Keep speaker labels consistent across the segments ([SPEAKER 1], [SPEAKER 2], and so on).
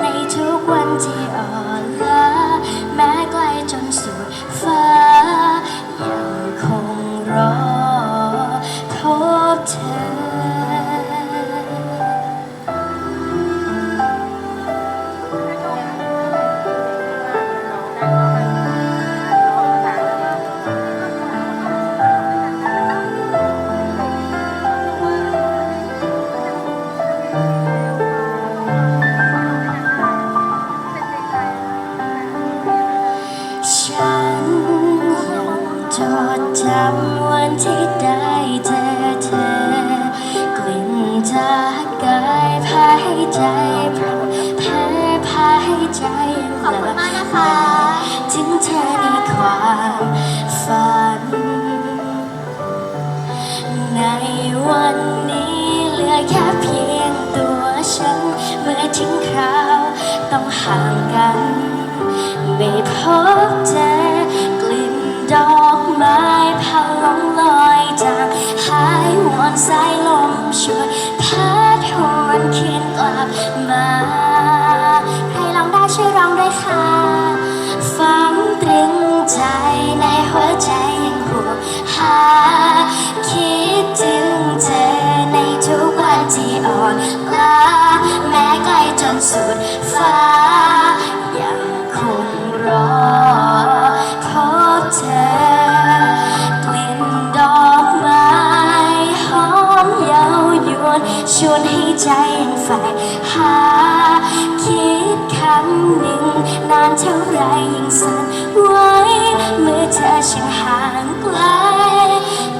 [SPEAKER 1] ในทุกวันที่อ่อนล้าแม้ไกลจนสุดฟ้า วันนี้เหลือแค่เพียงตัวฉัน เมื่อทิ้งคราวต้องห่างกัน ไม่พบเจอกลิ่นดอกไม้พัดลงลอยจางหายวอนสายลมช่วย ชวนให้ใจยังฝ่ายหา คิดคำหนึ่ง นานเท่าไรยิ่งสั่นไหวเมื่อเธอช่างห่างไกล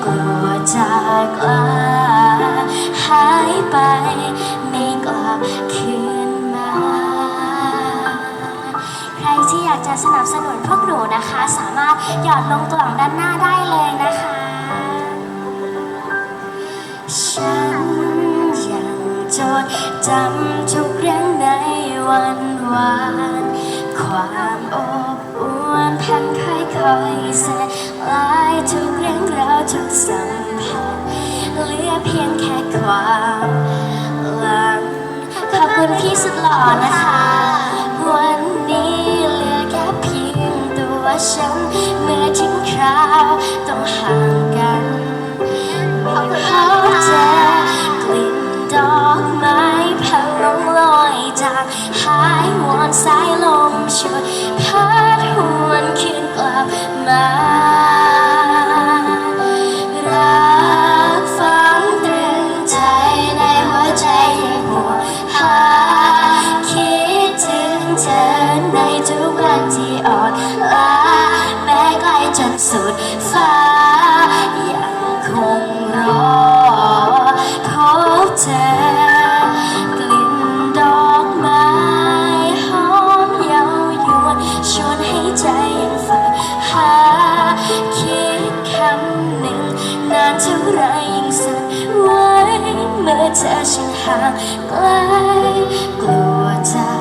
[SPEAKER 1] กลัวจากลาหายไปไม่กลับคืนมา ใครที่อยากจะสนับสนุนพวกหนูนะคะ สามารถหยอดลงกล่องด้านหน้าได้เลยนะคะ จำทุกเรื่องในวันวานความอบอวลพันค่อยค่อยสลายทุกเรื่องราวทุกสัมผัสเหลือเพียงแค่ความหลังขอบคุณพี่สุดหล่อนะคะ อนสายลมชวนพัดหวนคืนกลับมารักฟังตรึงใจในหัวใจยังหัวหาคิดถึงเธอในทุกวันที่ออก เธอฉันห่างไกลกลัวจะ